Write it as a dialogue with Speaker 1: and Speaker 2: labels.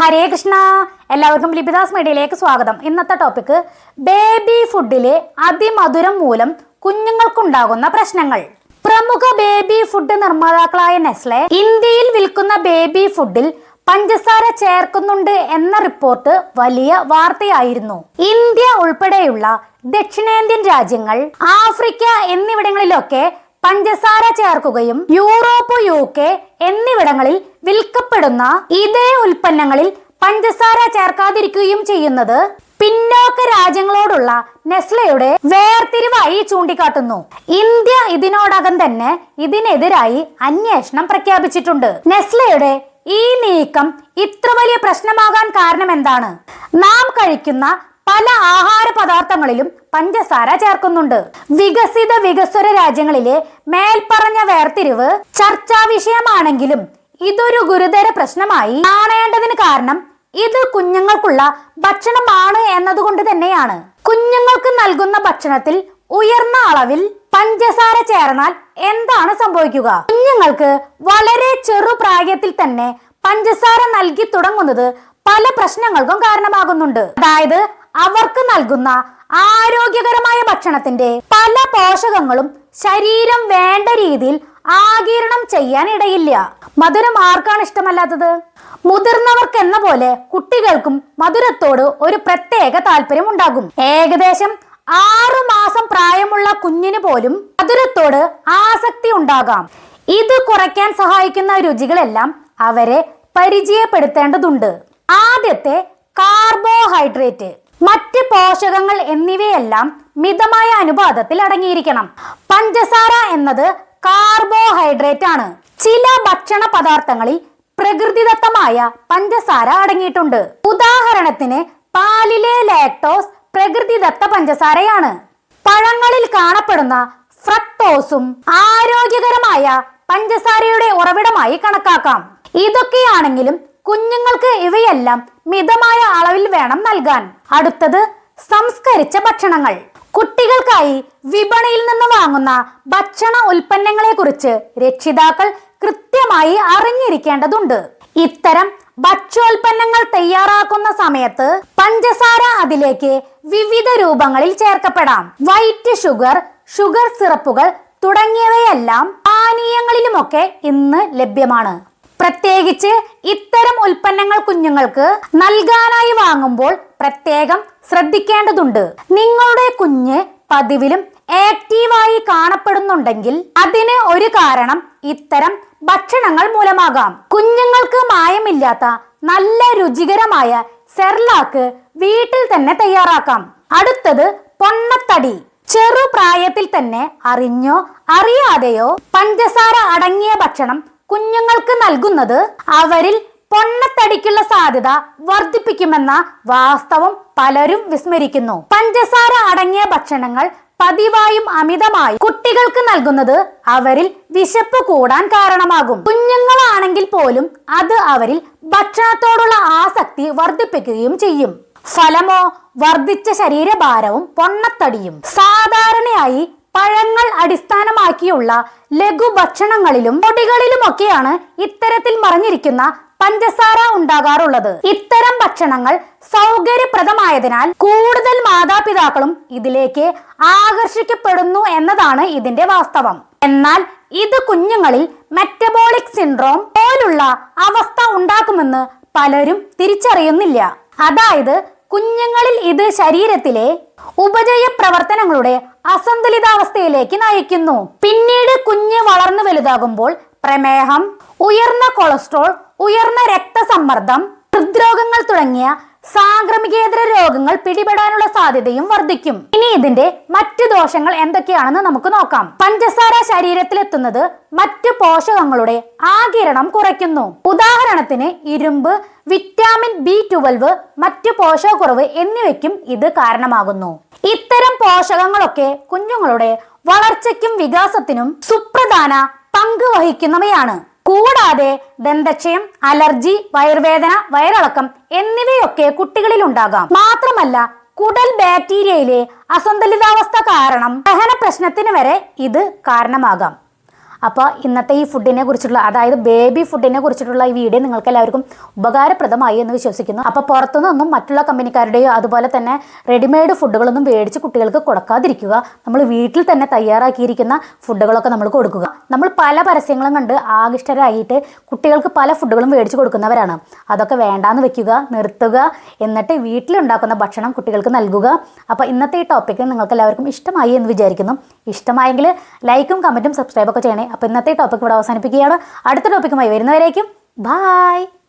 Speaker 1: ഹരേ കൃഷ്ണ. എല്ലാവർക്കും ലിപിദാസ് മീഡിയയിലേക്ക് സ്വാഗതം. ഇന്നത്തെ ടോപ്പിക് ബേബി ഫുഡിലെ അതിമധുരം മൂലം കുഞ്ഞുങ്ങൾക്കുണ്ടാകുന്ന പ്രശ്നങ്ങൾ. പ്രമുഖ ബേബി ഫുഡ് നിർമ്മാതാക്കളായ നെസ്ലെ ഇന്ത്യയിൽ വിൽക്കുന്ന ബേബി ഫുഡിൽ പഞ്ചസാര ചേർക്കുന്നുണ്ട് എന്ന റിപ്പോർട്ട് വലിയ വാർത്തയായിരുന്നു. ഇന്ത്യ ഉൾപ്പെടെയുള്ള ദക്ഷിണേന്ത്യൻ രാജ്യങ്ങൾ ആഫ്രിക്ക എന്നിവിടങ്ങളിലൊക്കെ പഞ്ചസാര ചേർക്കുകയും യൂറോപ്പ് യു കെ എന്നിവിടങ്ങളിൽ വിൽക്കപ്പെടുന്ന ഇതേ ഉൽപ്പന്നങ്ങളിൽ പഞ്ചസാര ചേർക്കാതിരിക്കുകയും ചെയ്യുന്നത് പിന്നോക്ക രാജ്യങ്ങളോടുള്ള നെസ്ലയുടെ വേർതിരിവായി ചൂണ്ടിക്കാട്ടുന്നു. ഇന്ത്യ ഇതിനോടകം തന്നെ ഇതിനെതിരായി അന്വേഷണം പ്രഖ്യാപിച്ചിട്ടുണ്ട്. നെസ്ലയുടെ ഈ നീക്കം ഇത്ര വലിയ പ്രശ്നമാകാൻ കാരണം എന്താണ് നാം കഴിക്കുന്ന പല ആഹാര പദാർത്ഥങ്ങളിലും പഞ്ചസാര ചേർക്കുന്നുണ്ട്. വികസിത വികസ്വര രാജ്യങ്ങളിലെ മേൽപ്പറഞ്ഞ വേർതിരിവ് ചർച്ചാ വിഷയമാണെങ്കിലും ഇതൊരു ഗുരുതര പ്രശ്നമായി കാണേണ്ടതിന് കാരണം ഇത് കുഞ്ഞുങ്ങൾക്കുള്ള ഭക്ഷണമാണ് എന്നതുകൊണ്ട് തന്നെയാണ്. കുഞ്ഞുങ്ങൾക്ക് നൽകുന്ന ഭക്ഷണത്തിൽ ഉയർന്ന അളവിൽ പഞ്ചസാര ചേർന്നാൽ എന്താണ് സംഭവിക്കുക? കുഞ്ഞുങ്ങൾക്ക് വളരെ ചെറു പ്രായത്തിൽ തന്നെ പഞ്ചസാര നൽകി തുടങ്ങുന്നത് പല പ്രശ്നങ്ങൾക്കും കാരണമാകുന്നുണ്ട്. അതായത് അവർക്ക് നൽകുന്ന ആരോഗ്യകരമായ ഭക്ഷണത്തിന്റെ പല പോഷകങ്ങളും ശരീരം വേണ്ട രീതിയിൽ ആകിരണം ചെയ്യാൻ ഇടയില്ല മധുരം ആർക്കാണ് ഇഷ്ടമല്ലാത്തത്? മുതിർന്നവർക്ക് എന്ന പോലെ കുട്ടികൾക്കും മധുരത്തോട് ഒരു പ്രത്യേക താല്പര്യം ഉണ്ടാകും. ഏകദേശം ആറു മാസം പ്രായമുള്ള കുഞ്ഞിന് പോലും മധുരത്തോട് ആസക്തി ഉണ്ടാകാം. ഇത് കുറയ്ക്കാൻ സഹായിക്കുന്ന രുചികളെല്ലാം അവരെ പരിചയപ്പെടുത്തേണ്ടതുണ്ട്. ആദ്യത്തെ കാർബോഹൈഡ്രേറ്റ്. മറ്റ് പോഷകങ്ങൾ എന്നിവയെല്ലാം മിതമായ അനുപാതത്തിൽ അടങ്ങിയിരിക്കണം. പഞ്ചസാര എന്നത് കാർബോഹൈഡ്രേറ്റ് ആണ്. ചില ഭക്ഷണ പദാർത്ഥങ്ങളിൽ പ്രകൃതിദത്തമായ പഞ്ചസാര അടങ്ങിയിട്ടുണ്ട്. ഉദാഹരണത്തിന് പാലിലെ ലാക്ടോസ് പ്രകൃതിദത്ത പഞ്ചസാരയാണ്. പഴങ്ങളിൽ കാണപ്പെടുന്ന ഫ്രക്ടോസും ആരോഗ്യകരമായ പഞ്ചസാരയുടെ ഉറവിടമായി കണക്കാക്കാം. ഇതൊക്കെയാണെങ്കിലും കുഞ്ഞുങ്ങൾക്ക് ഇവയെല്ലാം മിതമായ അളവിൽ വേണം നൽകാൻ. അടുത്തത് സംസ്കരിച്ച ഭക്ഷണങ്ങൾ. കുട്ടികൾക്കായി വിപണിയിൽ നിന്ന് വാങ്ങുന്ന ഭക്ഷണ ഉൽപ്പന്നങ്ങളെ കുറിച്ച് രക്ഷിതാക്കൾ കൃത്യമായി അറിഞ്ഞിരിക്കേണ്ടതുണ്ട്. ഇത്തരം ഭക്ഷ്യോൽപ്പന്നങ്ങൾ തയ്യാറാക്കുന്ന സമയത്ത് പഞ്ചസാര അതിലേക്ക് വിവിധ രൂപങ്ങളിൽ ചേർക്കപ്പെടാം. വൈറ്റ് ഷുഗർ ഷുഗർ സിറപ്പുകൾ തുടങ്ങിയവയെല്ലാം പാനീയങ്ങളിലുമൊക്കെ ഇന്ന് ലഭ്യമാണ്. പ്രത്യേകിച്ച് ഇത്തരം ഉൽപ്പന്നങ്ങൾ കുഞ്ഞുങ്ങൾക്ക് നൽകാനായി വാങ്ങുമ്പോൾ പ്രത്യേകം ശ്രദ്ധിക്കേണ്ടതുണ്ട്. നിങ്ങളുടെ കുഞ്ഞ് പതിവിലും ആക്റ്റീവായി കാണപ്പെടുന്നുണ്ടെങ്കിൽ അതിന് ഒരു കാരണം ഇത്തരം ഭക്ഷണങ്ങൾ മൂലമാകാം. കുഞ്ഞുങ്ങൾക്ക് മായമില്ലാത്ത നല്ല രുചികരമായ സെർലാക്ക് വീട്ടിൽ തന്നെ തയ്യാറാക്കാം. അടുത്തത് പൊണ്ണത്തടി. ചെറുപ്രായത്തിൽ തന്നെ അറിഞ്ഞോ അറിയാതെയോ പഞ്ചസാര അടങ്ങിയ ഭക്ഷണം കുഞ്ഞുങ്ങൾക്ക് നൽകുന്നത് അവരിൽ പൊണ്ണത്തടിക്കുള്ള സാധ്യത വർദ്ധിപ്പിക്കുമെന്ന വാസ്തവം പലരും വിസ്മരിക്കുന്നു. പഞ്ചസാര അടങ്ങിയ ഭക്ഷണങ്ങൾ പതിവായും അമിതമായി കുട്ടികൾക്ക് നൽകുന്നത് അവരിൽ വിശപ്പ് കൂടാൻ കാരണമാകും. കുഞ്ഞുങ്ങളാണെങ്കിൽ പോലും അത് അവരിൽ ഭക്ഷണത്തോടുള്ള ആസക്തി വർദ്ധിപ്പിക്കുകയും ചെയ്യും. ഫലമോ വർദ്ധിച്ച ശരീരഭാരവും പൊണ്ണത്തടിയും സാധാരണയായി പഴങ്ങൾ അടിസ്ഥാനമാക്കിയുള്ള ലഘു ഭക്ഷണങ്ങളിലും പൊടികളിലുമൊക്കെയാണ് ഇത്തരത്തിൽ മറിഞ്ഞിരിക്കുന്ന പഞ്ചസാര ഉണ്ടാകാറുള്ളത്. ഇത്തരം ഭക്ഷണങ്ങൾ സൗകര്യപ്രദമായതിനാൽ കൂടുതൽ മാതാപിതാക്കളും ഇതിലേക്ക് ആകർഷിക്കപ്പെടുന്നു എന്നതാണ് ഇതിന്റെ വാസ്തവം. എന്നാൽ ഇത് കുഞ്ഞുങ്ങളിൽ മെറ്റബോളിക് സിൻഡ്രോം പോലുള്ള അവസ്ഥ ഉണ്ടാക്കുമെന്ന് പലരും തിരിച്ചറിയുന്നില്ല. അതായത് കുഞ്ഞുങ്ങളിൽ ഇത് ശരീരത്തിലെ ഉപജയ പ്രവർത്തനങ്ങളുടെ അസന്തുലിതാവസ്ഥയിലേക്ക് നയിക്കുന്നു. പിന്നീട് കുഞ്ഞ് വളർന്നു വലുതാകുമ്പോൾ പ്രമേഹം ഉയർന്ന കൊളസ്ട്രോൾ ഉയർന്ന രക്തസമ്മർദ്ദം ഹൃദ്രോഗങ്ങൾ തുടങ്ങിയ സാംക്രമികേതര രോഗങ്ങൾ പിടിപെടാനുള്ള സാധ്യതയും വർദ്ധിക്കും. ഇനി ഇതിന്റെ മറ്റു ദോഷങ്ങൾ എന്തൊക്കെയാണെന്ന് നമുക്ക് നോക്കാം. പഞ്ചസാര ശരീരത്തിലെത്തുന്നത് മറ്റു പോഷകങ്ങളുടെ ആകിരണം കുറയ്ക്കുന്നു. ഉദാഹരണത്തിന് ഇരുമ്പ് വിറ്റാമിൻ ബി ട്വൽവ് മറ്റു പോഷകക്കുറവ് എന്നിവയ്ക്കും ഇത് കാരണമാകുന്നു. ഇത്തരം പോഷകങ്ങളൊക്കെ കുഞ്ഞുങ്ങളുടെ വളർച്ചയ്ക്കും വികാസത്തിനും സുപ്രധാന പങ്ക് വഹിക്കുന്നവയാണ്. കൂടാതെ ദന്തക്ഷയം അലർജി വയർവേദന വയറിളക്കം എന്നിവയൊക്കെ കുട്ടികളിൽ ഉണ്ടാകാം മാത്രമല്ല കുടൽ ബാക്ടീരിയയിലെ അസന്തുലിതാവസ്ഥ കാരണം ദഹന പ്രശ്നത്തിന് വരെ ഇത് കാരണമാകാം. അപ്പോൾ ഇന്നത്തെ ഈ ഫുഡിനെ കുറിച്ചുള്ള അതായത് ബേബി ഫുഡിനെ കുറിച്ചിട്ടുള്ള ഈ വീഡിയോ നിങ്ങൾക്ക് എല്ലാവർക്കും ഉപകാരപ്രദമായി എന്ന് വിശ്വസിക്കുന്നു. അപ്പോൾ പുറത്തുനിന്നൊന്നും മറ്റുള്ള കമ്പനിക്കാരുടെയോ അതുപോലെ തന്നെ റെഡിമെയ്ഡ് ഫുഡുകളൊന്നും മേടിച്ച് കുട്ടികൾക്ക് കൊടുക്കാതിരിക്കുക. നമ്മൾ വീട്ടിൽ തന്നെ തയ്യാറാക്കിയിരിക്കുന്ന ഫുഡുകളൊക്കെ നമ്മൾ കൊടുക്കുക. നമ്മൾ പല പരസ്യങ്ങളും കണ്ട് ആകൃഷ്ടരായിട്ട് കുട്ടികൾക്ക് പല ഫുഡുകളും മേടിച്ച് കൊടുക്കുന്നവരാണ്. അതൊക്കെ വേണ്ടാന്ന് വെക്കുക നിർത്തുക എന്നിട്ട് വീട്ടിലുണ്ടാക്കുന്ന ഭക്ഷണം കുട്ടികൾക്ക് നൽകുക. അപ്പോൾ ഇന്നത്തെ ഈ ടോപ്പിക്ക് നിങ്ങൾക്ക് എല്ലാവർക്കും ഇഷ്ടമായി എന്ന് വിചാരിക്കുന്നു. ഇഷ്ടമായെങ്കിൽ ലൈക്കും കമന്റും സബ്സ്ക്രൈബൊക്കെ ചെയ്യണേ. അപ്പോൾ ഇന്നത്തെ ടോപ്പിക് ഇവിടെ അവസാനിപ്പിക്കുകയാണ്. അടുത്ത ടോപ്പിക്കുമായി വരുന്നവരേക്കും ബായ്